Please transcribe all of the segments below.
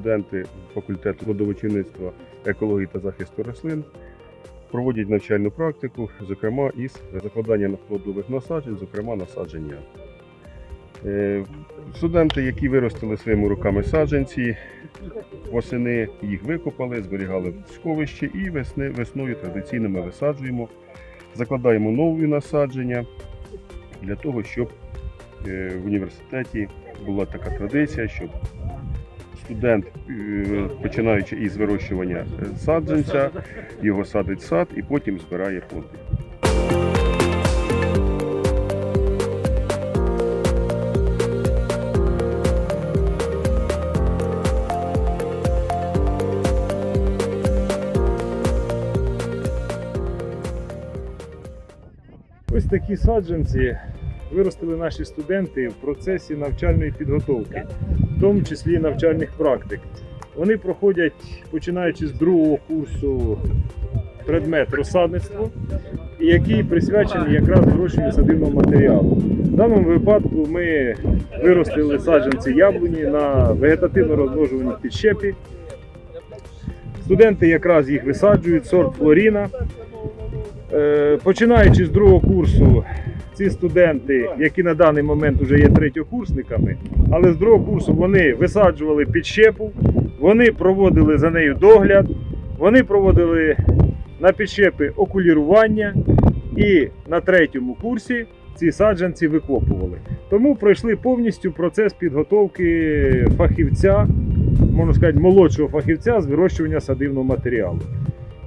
студенти факультету водовичівництва, екології та захисту рослин проводять навчальну практику, зокрема із закладання плодових насаджень, зокрема насадження. Е, Студенти, які виростили своїми руками саджанці, восени їх викопали, зберігали в сховищі і весни, весною традиційно ми висаджуємо, закладаємо нові насадження для того, щоб е, в університеті була така традиція, щоб студент, е, починаючи із вирощування е, саджанця, його садить сад і потім збирає плоди. Ось такі саджанці виростили наші студенти в процесі навчальної підготовки, в тому числі навчальних практик. Вони проходять, починаючи з другого курсу предмет розсадництво, який присвячений якраз вирощенню садивного матеріалу. В даному випадку ми виростили саджанці яблуні на вегетативно розмножуваній підщепі. Студенти якраз їх висаджують, сорт Флоріна. Е, Починаючи з другого курсу, ці студенти, які на даний момент вже є третьокурсниками, але з другого курсу вони висаджували підщепу, вони проводили за нею догляд, вони проводили на підщепи окулірування і на третьому курсі ці саджанці викопували. Тому пройшли повністю процес підготовки фахівця, можна сказати, молодшого фахівця з вирощування садивного матеріалу.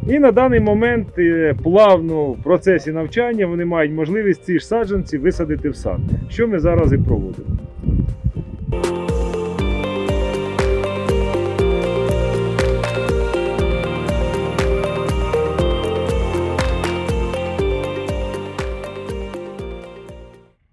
І на даний момент е, плавно в процесі навчання вони мають можливість ці ж саджанці висадити в сад, що ми зараз і проводимо.